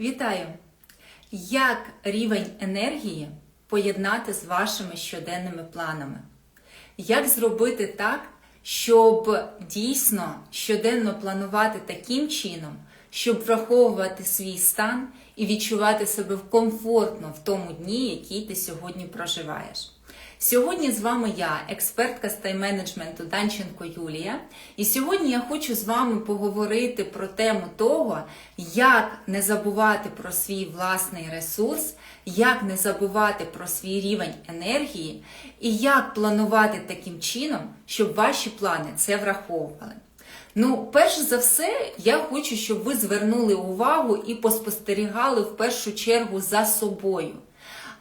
Вітаю! Як рівень енергії поєднати з вашими щоденними планами? Як зробити так, щоб дійсно щоденно планувати таким чином, щоб враховувати свій стан і відчувати себе комфортно в тому дні, який ти сьогодні проживаєш? Сьогодні з вами я, експертка з тайм-менеджменту Данченко Юлія, і сьогодні я хочу з вами поговорити про тему того, як не забувати про свій власний ресурс, як не забувати про свій рівень енергії і як планувати таким чином, щоб ваші плани це враховували. Ну, перш за все, я хочу, щоб ви звернули увагу і поспостерігали в першу чергу за собою.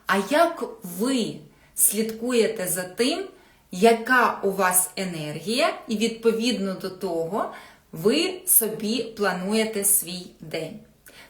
А як ви слідкуєте за тим, яка у вас енергія, і відповідно до того ви собі плануєте свій день.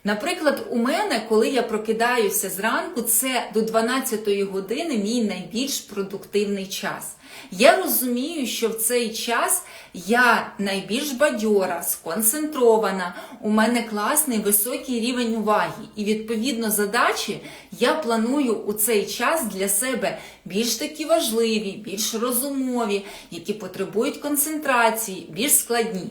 Наприклад, у мене, коли я прокидаюся зранку, це до 12 години мій найбільш продуктивний час. Я розумію, що в цей час я найбільш бадьора, сконцентрована, у мене класний високий рівень уваги. І відповідно задачі я планую у цей час для себе більш такі важливі, більш розумові, які потребують концентрації, більш складні.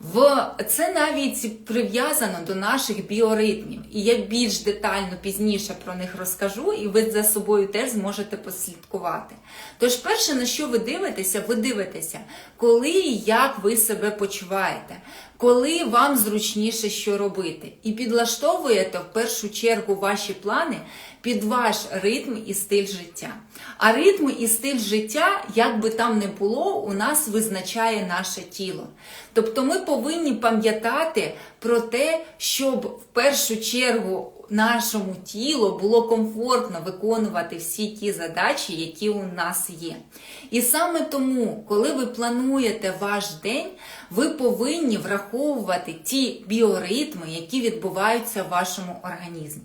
В це навіть прив'язано до наших біоритмів, і я більш детально пізніше про них розкажу, і ви за собою теж зможете послідкувати. Тож, перше, на що ви дивитеся, ви дивитеся, коли і як ви себе почуваєте, коли вам зручніше що робити, і підлаштовуєте в першу чергу ваші плани під ваш ритм і стиль життя. А ритм і стиль життя, як би там не було, у нас визначає наше тіло. Тобто ми повинні пам'ятати про те, щоб в першу чергу нашому тілу було комфортно виконувати всі ті задачі, які у нас є. І саме тому, коли ви плануєте ваш день, ви повинні враховувати ті біоритми, які відбуваються в вашому організмі.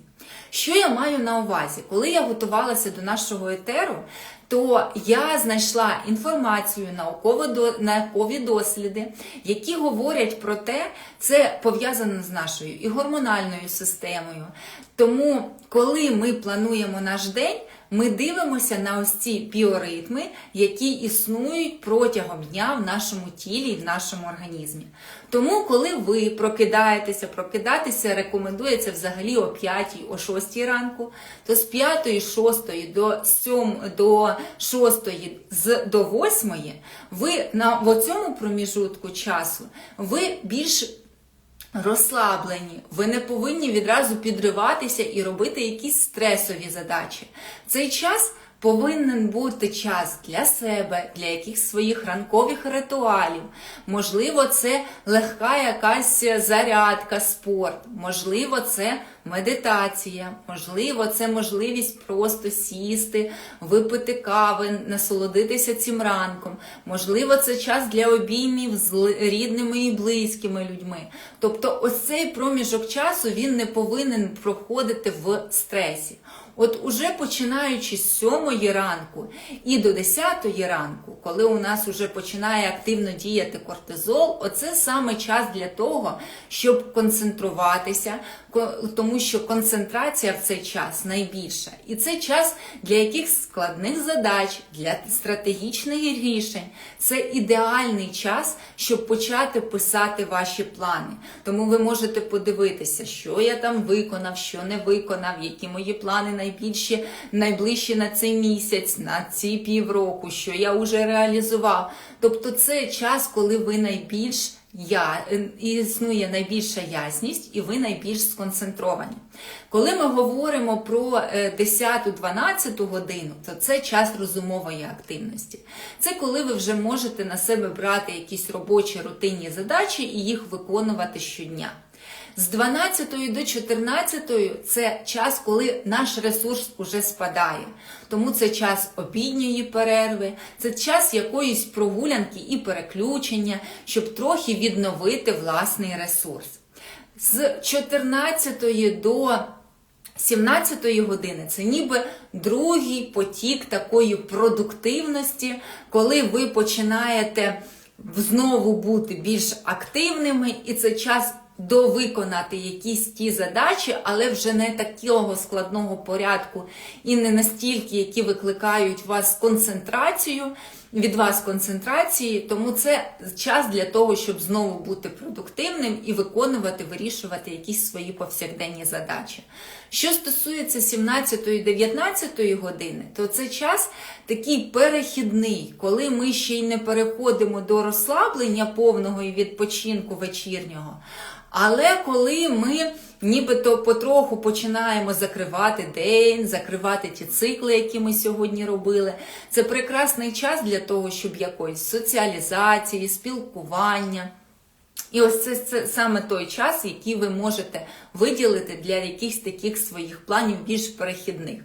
Що я маю на увазі? Коли я готувалася до нашого етеру, то я знайшла інформацію, наукові досліди, які говорять про те, це пов'язано з нашою і гормональною системою. Тому, коли ми плануємо наш день, ми дивимося на ось ці біоритми, які існують протягом дня в нашому тілі і в нашому організмі. Тому, коли ви прокидаєтеся, прокидатися рекомендується взагалі о 5, о 6 ранку, то з 5, 6 до 7, до 6 з, до 8 ви на в цьому проміжутку часу ви більш розслаблені, ви не повинні відразу підриватися і робити якісь стресові задачі. Цей час повинен бути час для себе, для якихось своїх ранкових ритуалів. Можливо, це легка якась зарядка, спорт, можливо, це медитація, можливо, це можливість просто сісти, випити кави, насолодитися цим ранком. Можливо, це час для обіймів з рідними і близькими людьми. Тобто, ось цей проміжок часу він не повинен проходити в стресі. От уже починаючи з 7 ранку і до 10 ранку, коли у нас вже починає активно діяти кортизол, оце саме час для того, щоб концентруватися, тому що концентрація в цей час найбільша. І це час для якихось складних задач, для стратегічних рішень. Це ідеальний час, щоб почати писати ваші плани. Тому ви можете подивитися, що я там виконав, що не виконав, які мої плани найбільші, найближчі на цей місяць, на ці півроку, що я вже реалізував. Тобто це час, коли ви найбільш я, існує найбільша ясність, і ви найбільш сконцентровані. Коли ми говоримо про 10-12 годину, то це час розумової активності. Це коли ви вже можете на себе брати якісь робочі рутинні задачі і їх виконувати щодня. З 12 до 14 це час, коли наш ресурс уже спадає. Тому це час обідньої перерви, це час якоїсь прогулянки і переключення, щоб трохи відновити власний ресурс. З 14 до 17 години це ніби другий потік такої продуктивності, коли ви починаєте знову бути більш активними, і це час довиконати якісь ті задачі, але вже не такого складного порядку і не настільки, які викликають вас концентрацію, від вас концентрації. Тому це час для того, щоб знову бути продуктивним і виконувати, вирішувати якісь свої повсякденні задачі. Що стосується 17 і 19 години, то це час такий перехідний, коли ми ще й не переходимо до розслаблення повного і відпочинку вечірнього. Але коли ми нібито потроху починаємо закривати день, закривати ті цикли, які ми сьогодні робили, це прекрасний час для того, щоб якоїсь соціалізації, спілкування. І ось це, це саме той час, який ви можете виділити для якихось таких своїх планів більш перехідних.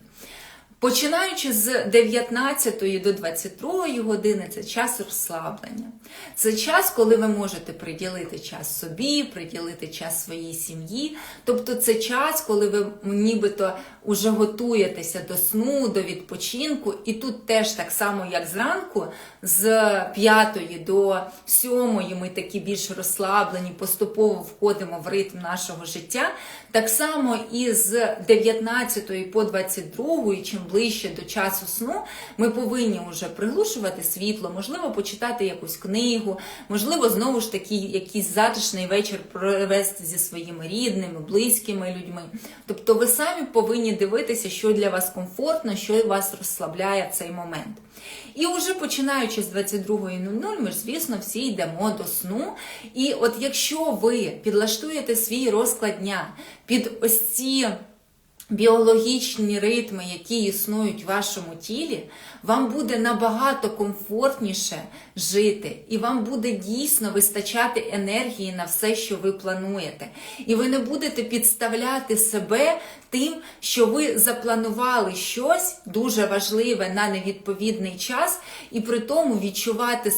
Починаючи з 19 до 22 години, це час розслаблення. Це час, коли ви можете приділити час собі, приділити час своїй сім'ї. Тобто це час, коли ви нібито вже готуєтеся до сну, до відпочинку. І тут теж так само, як зранку, з 5 до 7 ми такі більш розслаблені, поступово входимо в ритм нашого життя. Так само і з 19 по 22, чим ближче до часу сну, ми повинні вже приглушувати світло, можливо, почитати якусь книгу, можливо, знову ж таки якийсь затишний вечір провести зі своїми рідними, близькими людьми. Тобто ви самі повинні дивитися, що для вас комфортно, що вас розслабляє цей момент. І вже починаючи з 22.00, ми ж, звісно, всі йдемо до сну. І от якщо ви підлаштуєте свій розклад дня під ось ці біологічні ритми, які існують в вашому тілі, вам буде набагато комфортніше жити, і вам буде дійсно вистачати енергії на все, що ви плануєте. І ви не будете підставляти себе тим, що ви запланували щось дуже важливе на невідповідний час, і при тому відчувати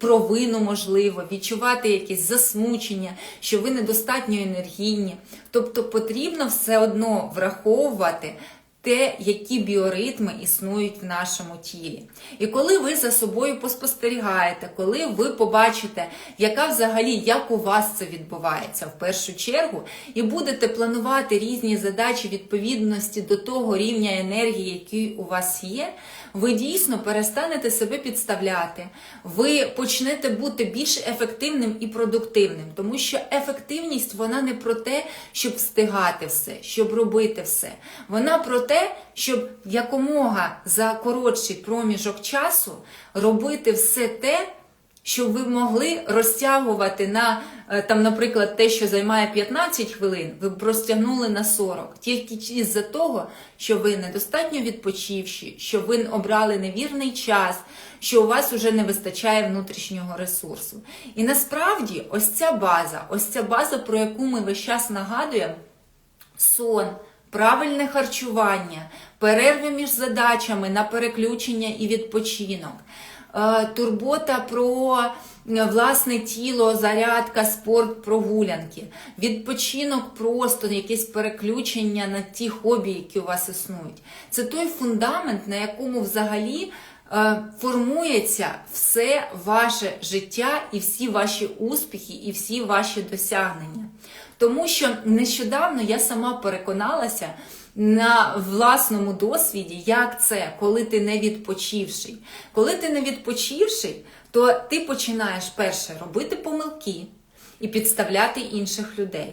провину, можливо, відчувати якесь засмучення, що ви недостатньо енергійні. Тобто потрібно все одно враховувати враховувати те, які біоритми існують в нашому тілі. І коли ви за собою поспостерігаєте, коли ви побачите, яка взагалі, як у вас це відбувається в першу чергу, і будете планувати різні задачі відповідності до того рівня енергії, який у вас є, ви дійсно перестанете себе підставляти, ви почнете бути більш ефективним і продуктивним, тому що ефективність вона не про те, щоб встигати все, щоб робити все. Вона про те, щоб якомога за коротший проміжок часу робити все те щоб ви могли розтягувати на, е, там, наприклад, те, що займає 15 хвилин, ви б розтягнули на 40. Тільки із-за того, що ви недостатньо відпочивші, що ви обрали невірний час, що у вас вже не вистачає внутрішнього ресурсу. І насправді, ось ця база, ось ця база, про яку ми весь час нагадуємо, сон. Правильне харчування, перерви між задачами на переключення і відпочинок, Е, турбота про е, власне тіло, зарядка, спорт, прогулянки, відпочинок, просто якесь переключення на ті хобі, які у вас існують. Це той фундамент, на якому взагалі. Е, формується все ваше життя і всі ваші успіхи, і всі ваші досягнення. Тому що нещодавно я сама переконалася, на власному досвіді, як це, коли ти не відпочивший. Коли ти не відпочивший, то ти починаєш перше робити помилки і підставляти інших людей.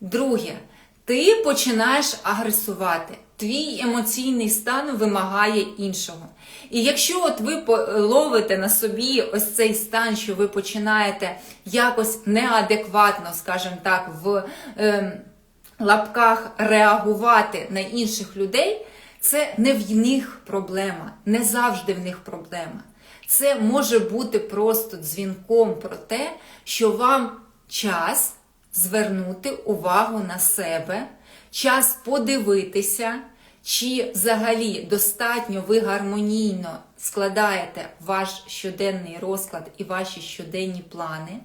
Друге, ти починаєш агресувати. Твій емоційний стан вимагає іншого. І якщо от ви ловите на собі ось цей стан, що ви починаєте якось неадекватно, скажімо так, в. Е, лапках реагувати на інших людей, це не в них проблема, не завжди в них проблема. Це може бути просто дзвінком про те, що вам час звернути увагу на себе, час подивитися, чи взагалі достатньо ви гармонійно складаєте ваш щоденний розклад і ваші щоденні плани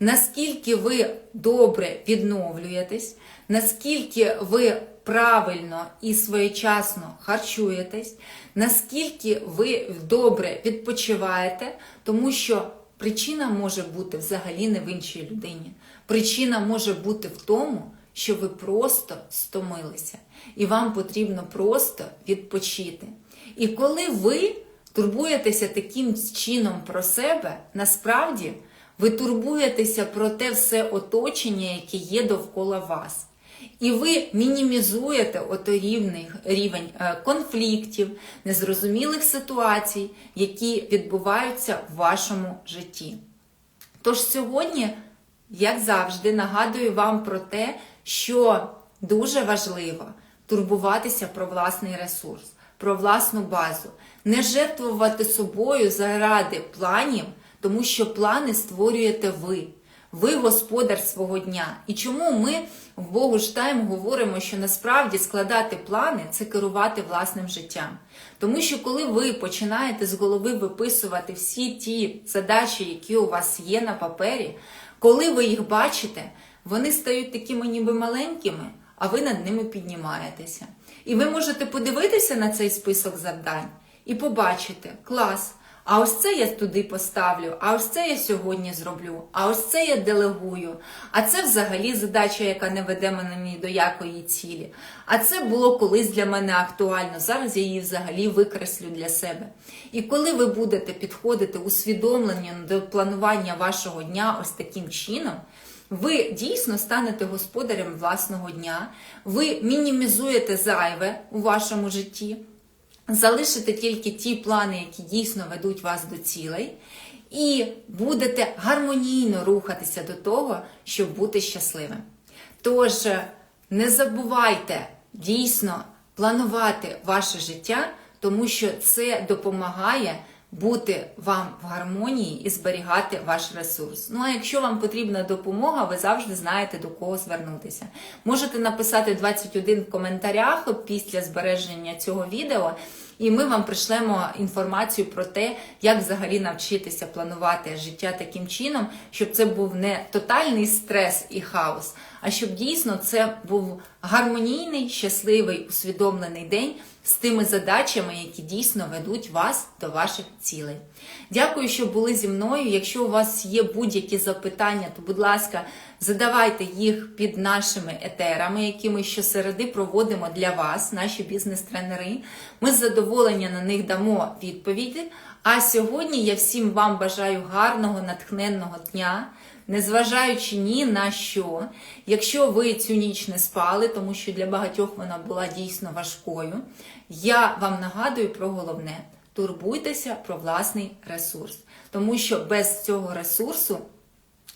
наскільки ви добре відновлюєтесь, наскільки ви правильно і своєчасно харчуєтесь, наскільки ви добре відпочиваєте, тому що причина може бути взагалі не в іншій людині. Причина може бути в тому, що ви просто стомилися, і вам потрібно просто відпочити. І коли ви турбуєтеся таким чином про себе, насправді ви турбуєтеся про те все оточення, яке є довкола вас. І ви мінімізуєте отой рівний рівень е, конфліктів, незрозумілих ситуацій, які відбуваються в вашому житті. Тож сьогодні, як завжди, нагадую вам про те, що дуже важливо турбуватися про власний ресурс, про власну базу, не жертвувати собою заради планів, тому що плани створюєте ви. Ви господар свого дня. І чому ми в Богу ж Тайм говоримо, що насправді складати плани це керувати власним життям. Тому що коли ви починаєте з голови виписувати всі ті задачі, які у вас є на папері, коли ви їх бачите, вони стають такими ніби маленькими, а ви над ними піднімаєтеся. І ви можете подивитися на цей список завдань і побачити клас. А ось це я туди поставлю, а ось це я сьогодні зроблю, а ось це я делегую. А це взагалі задача, яка не веде мене ні до якої цілі. А це було колись для мене актуально. Зараз я її взагалі викреслю для себе. І коли ви будете підходити усвідомлення до планування вашого дня ось таким чином, ви дійсно станете господарем власного дня, ви мінімізуєте зайве у вашому житті. Залишите тільки ті плани, які дійсно ведуть вас до цілей, і будете гармонійно рухатися до того, щоб бути щасливим. Тож не забувайте дійсно планувати ваше життя, тому що це допомагає бути вам в гармонії і зберігати ваш ресурс. Ну а якщо вам потрібна допомога, ви завжди знаєте до кого звернутися. Можете написати 21 в коментарях після збереження цього відео. І ми вам пришлемо інформацію про те, як взагалі навчитися планувати життя таким чином, щоб це був не тотальний стрес і хаос, а щоб дійсно це був гармонійний, щасливий, усвідомлений день з тими задачами, які дійсно ведуть вас до ваших цілей. Дякую, що були зі мною. Якщо у вас є будь-які запитання, то, будь ласка, задавайте їх під нашими етерами, які ми щосереди проводимо для вас, наші бізнес-тренери. Ми з задоволенням на них дамо відповіді. А сьогодні я всім вам бажаю гарного, натхненного дня. Незважаючи ні на що, якщо ви цю ніч не спали, тому що для багатьох вона була дійсно важкою, я вам нагадую про головне: турбуйтеся про власний ресурс, тому що без цього ресурсу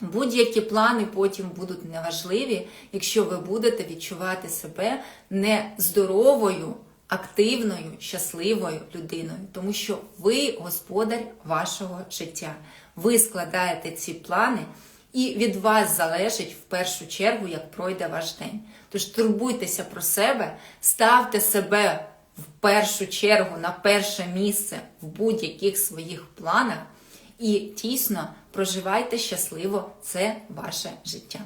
будь-які плани потім будуть неважливі, якщо ви будете відчувати себе нездоровою, активною, щасливою людиною, тому що ви господар вашого життя. Ви складаєте ці плани. І від вас залежить в першу чергу, як пройде ваш день. Тож турбуйтеся про себе, ставте себе в першу чергу на перше місце в будь-яких своїх планах і тісно проживайте щасливо це ваше життя.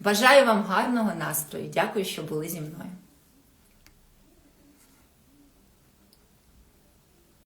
Бажаю вам гарного настрою. Дякую, що були зі мною.